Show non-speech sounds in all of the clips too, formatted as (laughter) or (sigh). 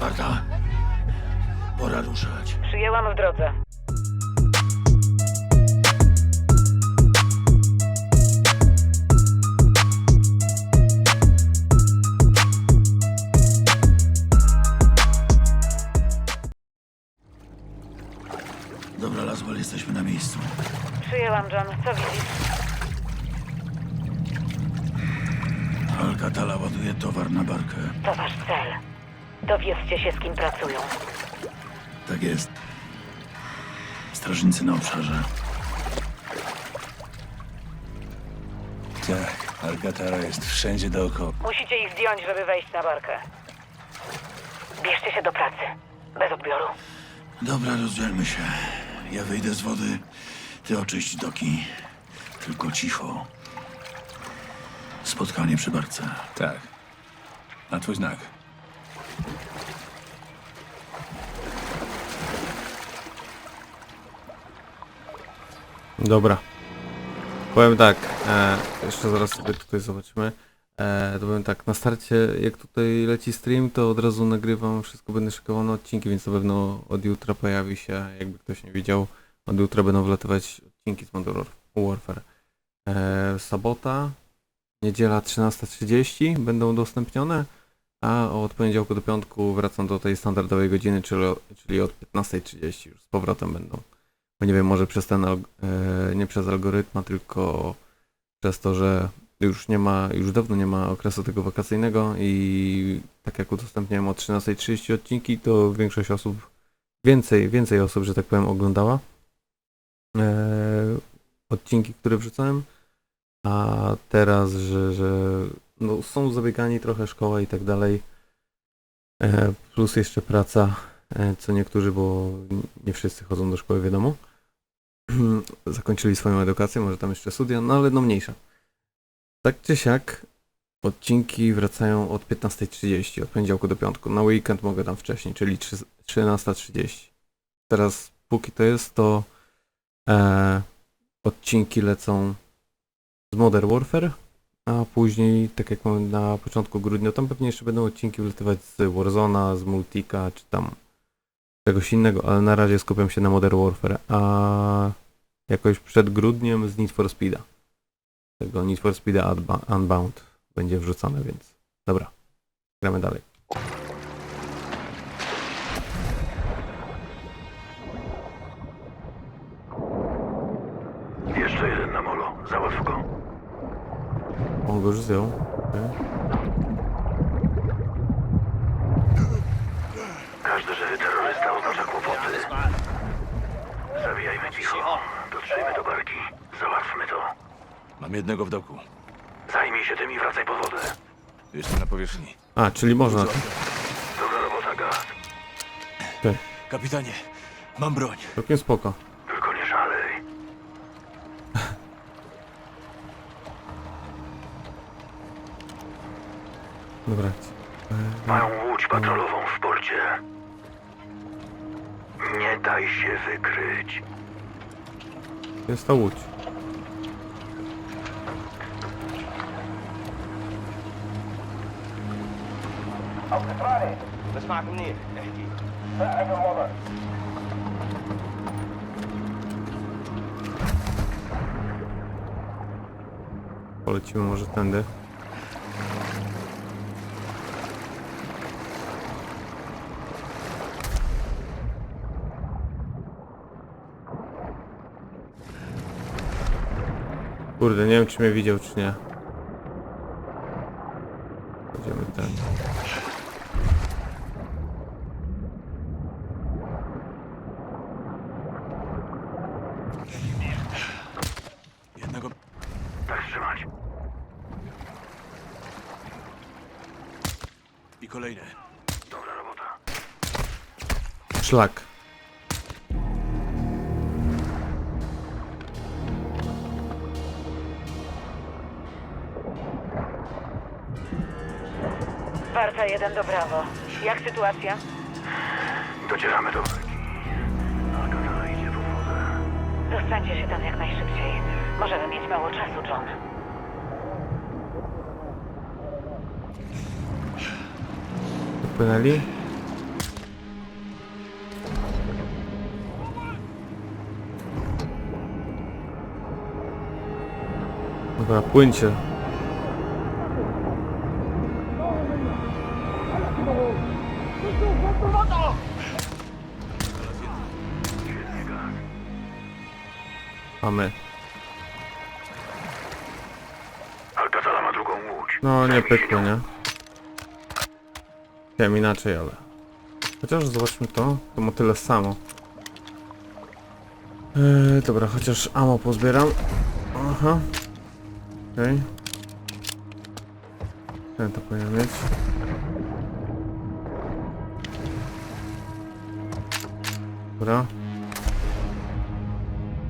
Warta, pora ruszać. Przyjęłam w drodze. Dobra, Laswell, jesteśmy na miejscu. Przyjęłam, John. Co widzisz? Alcatala ładuje towar na barkę. To wasz cel. Dowiedzcie się, z kim pracują. Tak jest. Strażnicy na obszarze. Tak, Alcatara jest wszędzie dookoła. Musicie ich zdjąć, żeby wejść na barkę. Bierzcie się do pracy. Bez odbioru. Dobra, rozdzielmy się. Ja wyjdę z wody, ty oczyść doki. Tylko cicho. Spotkanie przy barce. Tak. Na twój znak. Dobra. Powiem tak, e, jeszcze zaraz sobie tutaj zobaczymy. E, to powiem tak, na starcie jak tutaj leci stream, to od razu nagrywam, wszystko będę szykował na odcinki, więc na pewno od jutra pojawi się, jakby ktoś nie widział, od jutra będą wlatywać odcinki z Modern War- Warfare. E, sobota, niedziela 13.30 będą udostępnione, a od poniedziałku do piątku wracam do tej standardowej godziny, czyli, czyli od 15.30 już z powrotem będą. Bo nie wiem, może przez ten, e, nie przez algorytma, tylko przez to, że już nie ma, już dawno nie ma okresu tego wakacyjnego i tak jak udostępniałem o 13.30 odcinki, to większość osób, więcej, więcej osób, że tak powiem, oglądała e, odcinki, które wrzucałem, a teraz, że, że no, są zabiegani trochę szkoła i tak dalej, e, plus jeszcze praca, e, co niektórzy, bo nie wszyscy chodzą do szkoły, wiadomo. (clears throat) Zakończyli swoją edukację, może tam jeszcze studia, no ale no mniejsza. Tak czy siak, odcinki wracają od 15.30, od poniedziałku do piątku. Na weekend mogę tam wcześniej, czyli trzy- 13.30. Teraz, póki to jest, to e, odcinki lecą z Modern Warfare, a później, tak jak mamy na początku grudnia, tam pewnie jeszcze będą odcinki wlatywać z Warzona, z Multika, czy tam czegoś innego, ale na razie skupiam się na Modern Warfare, a jakoś przed grudniem z Need for Speeda. Tego Need for Speeda Unbound będzie wrzucone, więc dobra, gramy dalej. Go już zdjął. okej. Każdy żywy terrorysta oznacza kłopoty. Zawijajmy cicho. Dotrzymajmy do barki. Załatwmy to. Mam jednego w doku. Zajmij się tym i wracaj po wodę. Jestem na powierzchni. A, czyli można. Dobra robota, Gaz. Okej, Kapitanie, mam broń. całkiem spoko. Dobra. Mają łódź patrolową w porcie. Nie daj się wykryć. Jest ta łódź. بسمعك منيح احكي Polecimy może tędy. Kurde, nie wiem czy mnie widział czy nie. Będziemy ten. Jednego... Tak trzymać. I kolejny. Dobra robota. Szlak. Warta jeden do brawo. Jak sytuacja? Docieramy do barki. Alcatala idzie po wodę. Dostańcie się tam jak najszybciej. Możemy mieć mało czasu, John. Płynęli? Dobra, płyńcie. Mamy. Alcazala ma drugą łódź. No nie pykło, nie? Chciałem inaczej, ale... Chociaż zobaczmy to. To ma tyle samo. Eee, dobra, chociaż amo pozbieram. Aha. Okej. Ten to powinien mieć. Dobra.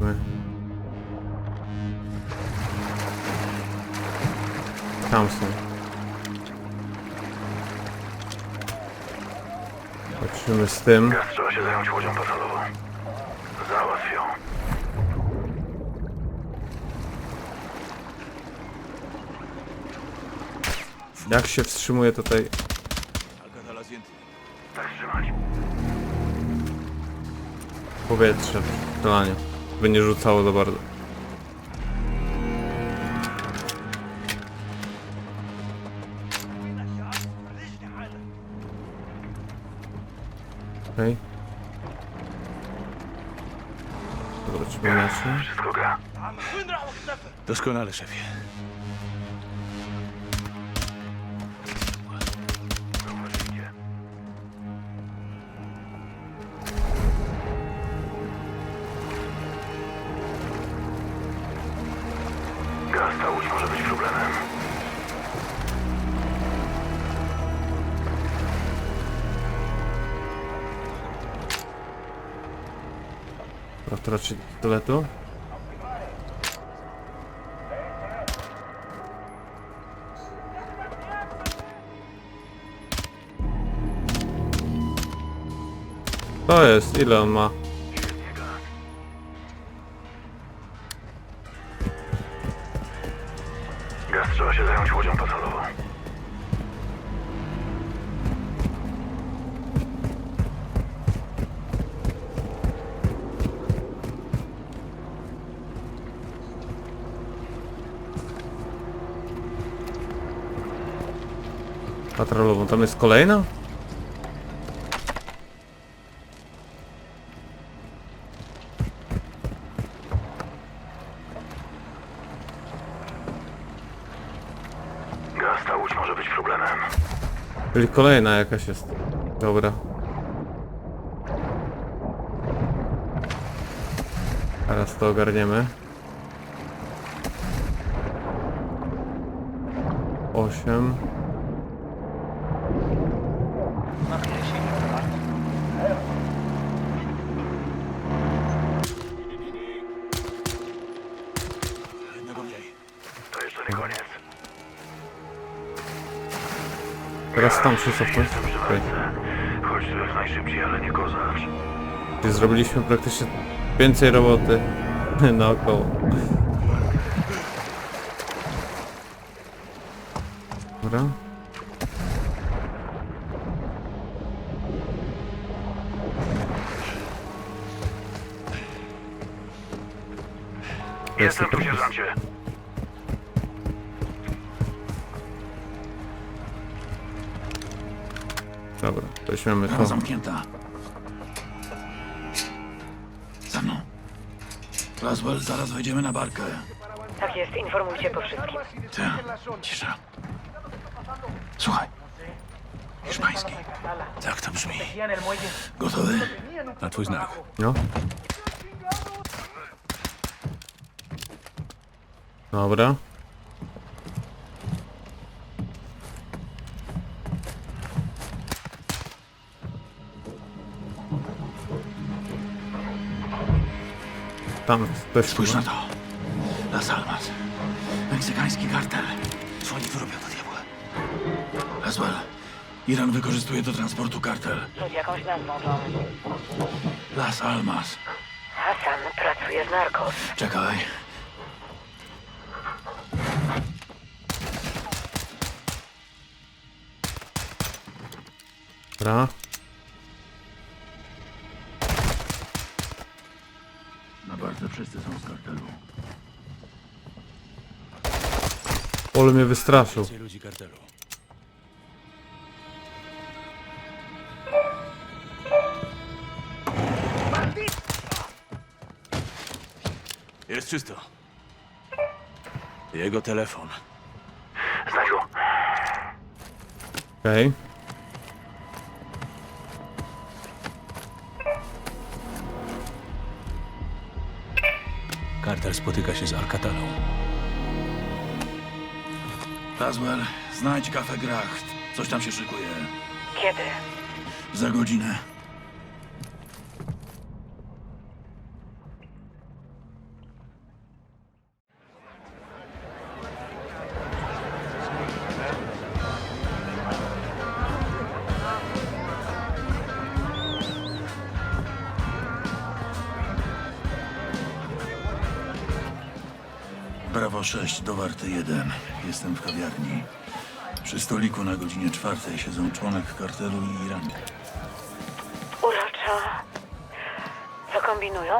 My. Tam są. Patrzymy z tym. Gaz trzeba się zająć łodzią patrolową. Załatw ją. Jak się wstrzymuje tutaj. Tak powietrze strzelaniu? By nie rzucało za bardzo. Wszystko gra. Doskonale, szefie. To raczej do. To jest, ile on ma? Gaz trzeba się zająć łodzią patrolową. patrolową. Tam jest kolejna? Gasta łódź może być problemem. Czyli kolejna jakaś jest. Dobra. Teraz to ogarniemy. 8 Teraz tam się cofnąć. Okej. Chodź tu jak najszybciej, ale nie kozacz. Czyli zrobiliśmy praktycznie więcej roboty (laughs) naokoło. Dobra. Jest Jestem tu, sierżancie. Dobra, weźmiemy Brama to. zamknięta. Za mną. Laswell, zaraz wejdziemy na barkę. Tak jest, informujcie po wszystkim. Ty, cisza. Słuchaj. Hiszpański. Tak to brzmi. Gotowy? Na twój znak. No. Dobra. Tam jest ktoś Spójrz na chyba. to. Las Almas. Meksykański kartel. Co oni tu robią na diabłę? Laswell. Iran wykorzystuje do transportu kartel. Pod jakąś nazwą, John. Las Almas. Hassan pracuje z narkos. Czekaj. Dobra. Ole mnie wystraszył. Więcej ludzi kartelu. Jest czysto. Jego telefon. Znajdziu, Okej. Carter spotyka się z Alcatalą. Laswell, znajdź kafę Gracht. Coś tam się szykuje. Kiedy? Za godzinę. Brawo 6 do warty 1. Jestem w kawiarni. Przy stoliku na godzinie czwartej siedzą członek kartelu i Iranek. Uroczo. Co kombinują?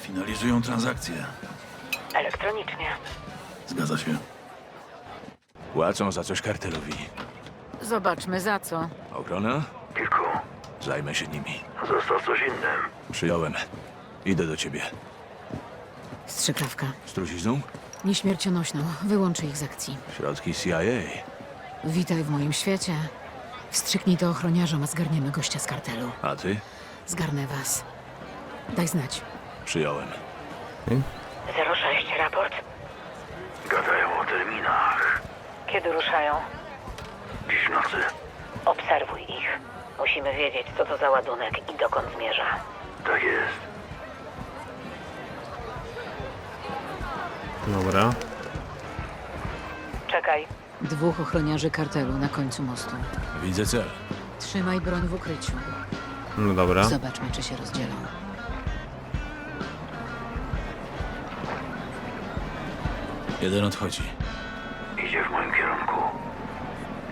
Finalizują transakcję. Elektronicznie. Zgadza się. Płacą za coś kartelowi. Zobaczmy za co. Ochrona? Kilku. Zajmę się nimi. Został coś innym. Przyjąłem. Idę do ciebie. Strzykawka. Z trucizną? Nieśmiercionośną. Wyłączy ich z akcji. Środki CIA. Witaj w moim świecie. Wstrzyknij to ochroniarzom, a zgarniemy gościa z kartelu. A ty? Zgarnę was. Daj znać. Przyjąłem. 06, raport. Gadają o terminach. Kiedy ruszają? Dziś nocy. Obserwuj ich. Musimy wiedzieć, co to za ładunek i dokąd zmierza. Tak jest. Dobra. Czekaj. Dwóch ochroniarzy kartelu na końcu mostu. Widzę cel. Trzymaj broń w ukryciu. No dobra. Zobaczmy, czy się rozdzielą. Jeden odchodzi. Idzie w moim kierunku.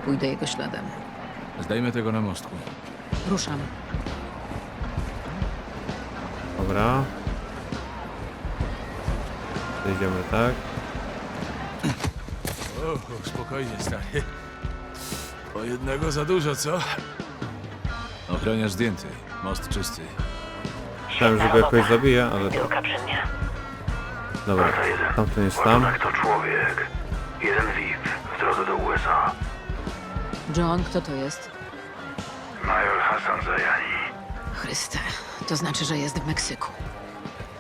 Pójdę jego śladem. Zdajmy tego na mostku. Ruszam. Dobra. Idziemy tak. O, spokojnie, stary. O jednego za dużo, co? Ochroniarz zdjęty. Most czysty. Myślałem, że go jakoś zabije, ale Piłka przy mnie. dobra. Tamten jest tam. to człowiek. Jeden VIP w drodze do USA. John, kto to jest? Major Hassan Zajani. Chryste. To znaczy, że jest w Meksyku.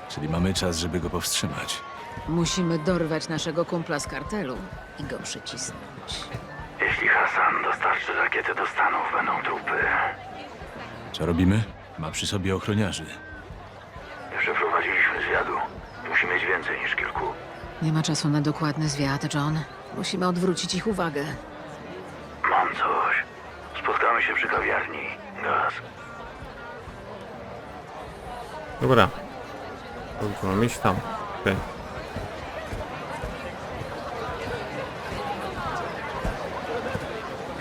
Czyli mamy czas, żeby go powstrzymać. Musimy dorwać naszego kumpla z kartelu i go przycisnąć. Jeśli Hassan dostarczy rakiety do Stanów, będą trupy. Co robimy? Ma przy sobie ochroniarzy. Przeprowadziliśmy zwiadu. Musi mieć więcej niż kilku. Nie ma czasu na dokładny zwiat, John. Musimy odwrócić ich uwagę. Mam coś. Spotkamy się przy kawiarni. Gaz. Dobra. Dobrze, mam iść tam. Okej.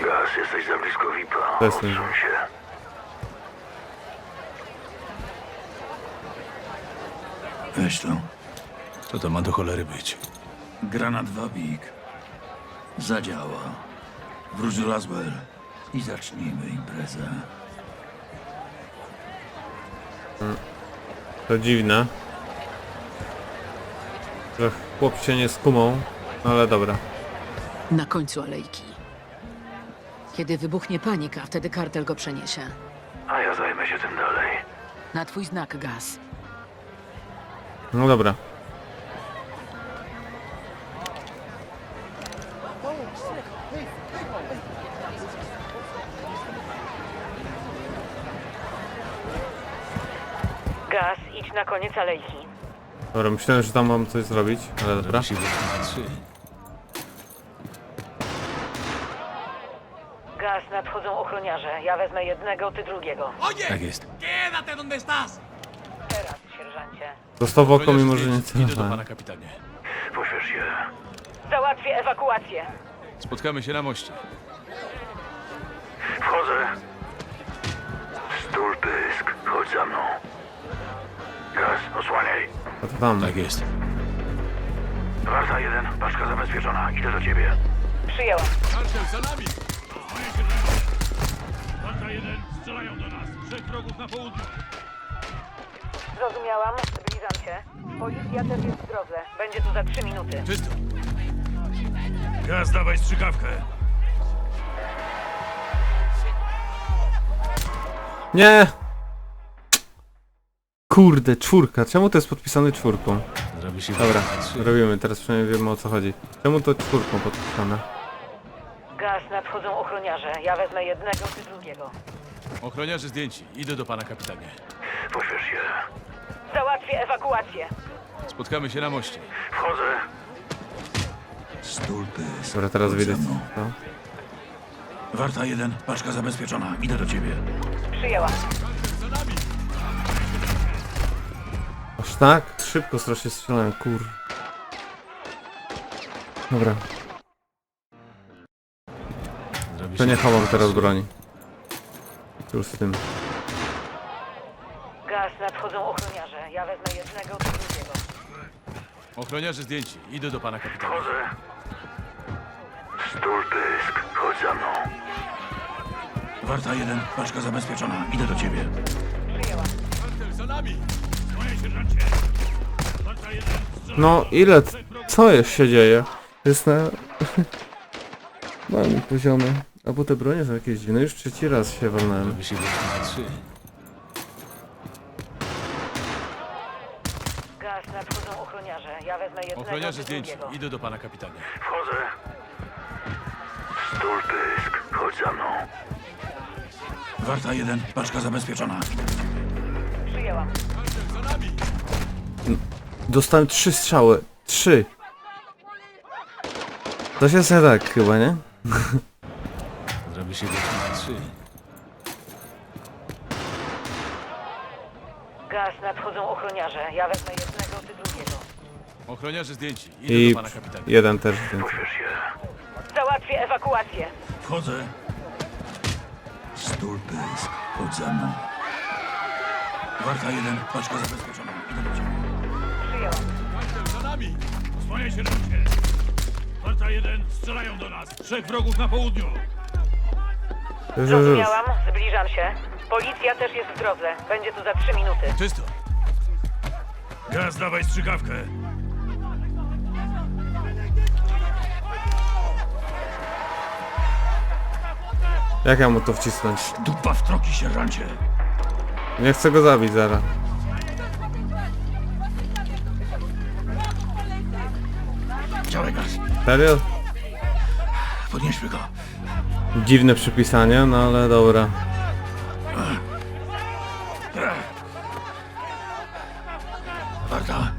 Gaz, jesteś za blisko VIP-a. To jest ten-. Weź to. Co to ma do cholery być? Granat wabik. Zadziała. Wróć do Laswell i zacznijmy imprezę. To dziwne. Że chłop się nie skumał, ale dobra. Na końcu alejki. Kiedy wybuchnie panika, wtedy kartel go przeniesie. A ja zajmę się tym dalej. Na twój znak, gaz. No dobra. Gaz, idź na koniec alejki. Dobra, myślałem, że tam mam coś zrobić, ale dobra. Trzy. Gaz, nadchodzą Ja wezmę jednego, ty drugiego. Tak jest. Teraz, sierżancie. Dostał w oko, mimo że nie. Idę do pana kapitanie. Pośpiesz się. Załatwię ewakuację. Spotkamy się na moście. Wchodzę. Stul pysk, chodź za mną. Gaz, osłaniaj. A to tam. Tak jest. Warta jeden, paczka zabezpieczona. Idę do ciebie. Przyjęłam. Kartel za nami! Strzelają do nas. Trzech wrogów na południu. Zrozumiałam. Zbliżam się. Policja też jest w drodze. Będzie tu za trzy minuty. Czysto. Gaz, dawaj strzykawkę. Nie! Kurde, czwórka. Czemu to jest podpisane czwórką? Zrobi się Dobra, robimy. Teraz przynajmniej wiemy o co chodzi. Czemu to czwórką podpisane? Gaz, nadchodzą ochroniarze. Ja wezmę jednego, ty drugiego. Ochroniarze zdjęci. Idę do pana kapitanie. Pośpiesz się. Załatwię ewakuację. Spotkamy się na moście. Wchodzę. Stul pysk. Dobra, teraz widać. mną. No. Warta jeden, paczka zabezpieczona. Idę do ciebie. Przyjęłam. Aż tak? Szybko strasznie strzelałem, kur... Dobra, Zrobi to się nie chowam teraz broni. Już z tym. Gaz, nadchodzą ochroniarze. Ja wezmę jednego, ty drugiego. Ochroniarze zdjęci. Idę do pana kapitana. Wchodzę. Stul pysk, chodź za mną. Warta jeden, paczka zabezpieczona. Idę do ciebie. Przyjęłam. Kartel za nami! Sierżancie. Warta jeden, No, ile... Co jest się dzieje? Jest na... (laughs) Mam poziomy. A bo te bronie są jakieś dziwne. Już trzeci raz się walnąłem. Zrobi się trzy. Gaz, nadchodzą ochroniarze. Ja wezmę jednego, Ochroniarze ty zdjęci. drugiego. Idę do pana kapitana. Wchodzę. Stul pysk, chodź za mną. Warta jeden, paczka zabezpieczona. Przyjęłam. Kartel za nami! Dostałem trzy strzały. Trzy. To się nie tak chyba, nie? (laughs) Zrobi się trzy. Gaz, nadchodzą ochroniarze. Ja wezmę jednego, ty drugiego. Ochroniarze zdjęci. Idę I do pana kapitana. jeden też. Pośpiesz się. Załatwię ewakuację. Wchodzę. Stul pysk, chodź za mną. Warta jeden, paczka zabezpieczona. Idę do ciebie. Przyjęłam. Za nami! Osłaniaj się. Warta jeden, strzelają do nas. Trzech wrogów na południu. Zrozumiałam. Zbliżam się. Policja też jest w drodze. Będzie tu za trzy minuty. Czysto. Gaz, dawaj strzykawkę. Jak ja mu to wcisnąć? Dupa w troki, sierżancie. Nie chcę go zabić zaraz. Działaj gaz. Serio? Podnieśmy go. Dziwne przypisanie, no ale dobra. Warta.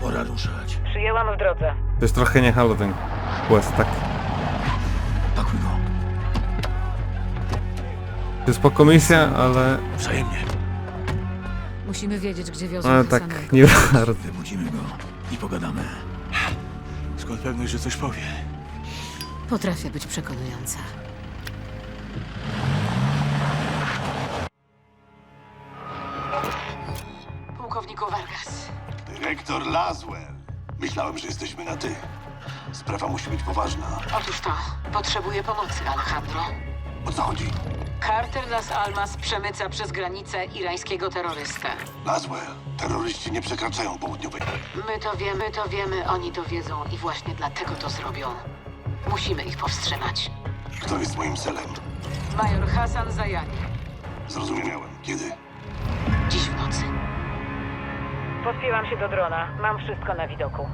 Pora ruszać. Przyjęłam w drodze. To jest trochę nie halo ten quest, tak? Pakuj go. To jest po komisja, ale... Wzajemnie. Musimy wiedzieć, gdzie wiozą Ale Hasanego. tak nie bardzo. Wybudzimy go i pogadamy. Skąd pewność, że coś powie? Potrafię być przekonująca. Pułkowniku Vargas. Dyrektor Laswell. Myślałem, że jesteśmy na ty. Sprawa musi być poważna. Otóż to, potrzebuję pomocy, Alejandro. O co chodzi? Carter Las Almas przemyca przez granicę irańskiego terrorystę. Laswell. Terroryści nie przekraczają południowej. My to wiemy, my to wiemy, oni to wiedzą i właśnie dlatego to zrobią. Musimy ich powstrzymać. Kto jest moim celem? Major Hasan Zajani. Zrozumiałem. Kiedy? Dziś w nocy. Podpięłam się do drona. Mam wszystko na widoku.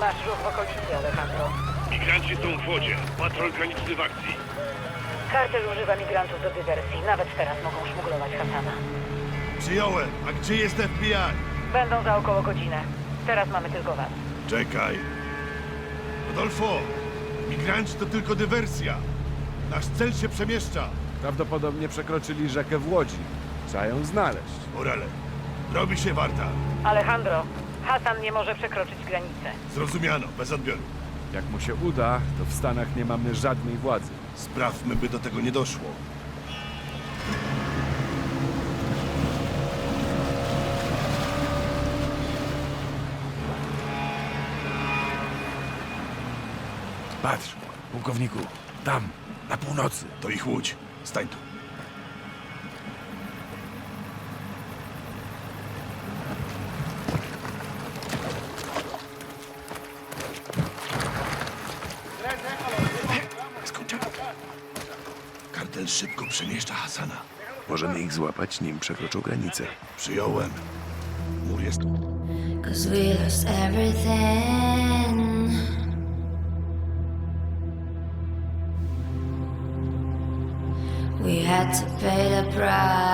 Masz ruch w okolicy, Alejandro. Migranci są w wodzie. Patrol graniczny w akcji. Kartel używa migrantów do dywersji. Nawet teraz mogą szmuglować Hasana. Przyjąłem. A gdzie jest FBI? Będą za około godzinę. Teraz mamy tylko was. Czekaj. Rodolfo, migranci to tylko dywersja. Nasz cel się przemieszcza. Prawdopodobnie przekroczyli rzekę w Łodzi. Trzeba ją znaleźć. Morele, robi się warta. Alejandro, Hasan nie może przekroczyć granicy. Zrozumiano, bez odbioru. Jak mu się uda, to w Stanach nie mamy żadnej władzy. Sprawmy, by do tego nie doszło. Patrz, pułkowniku, tam, na północy. To ich łódź. Stań tu. Skończę. Kartel szybko przemieszcza Hasana. Możemy ich złapać, nim przekroczą granicę. Przyjąłem. Mur jest Cause we lost everything. To pay the price.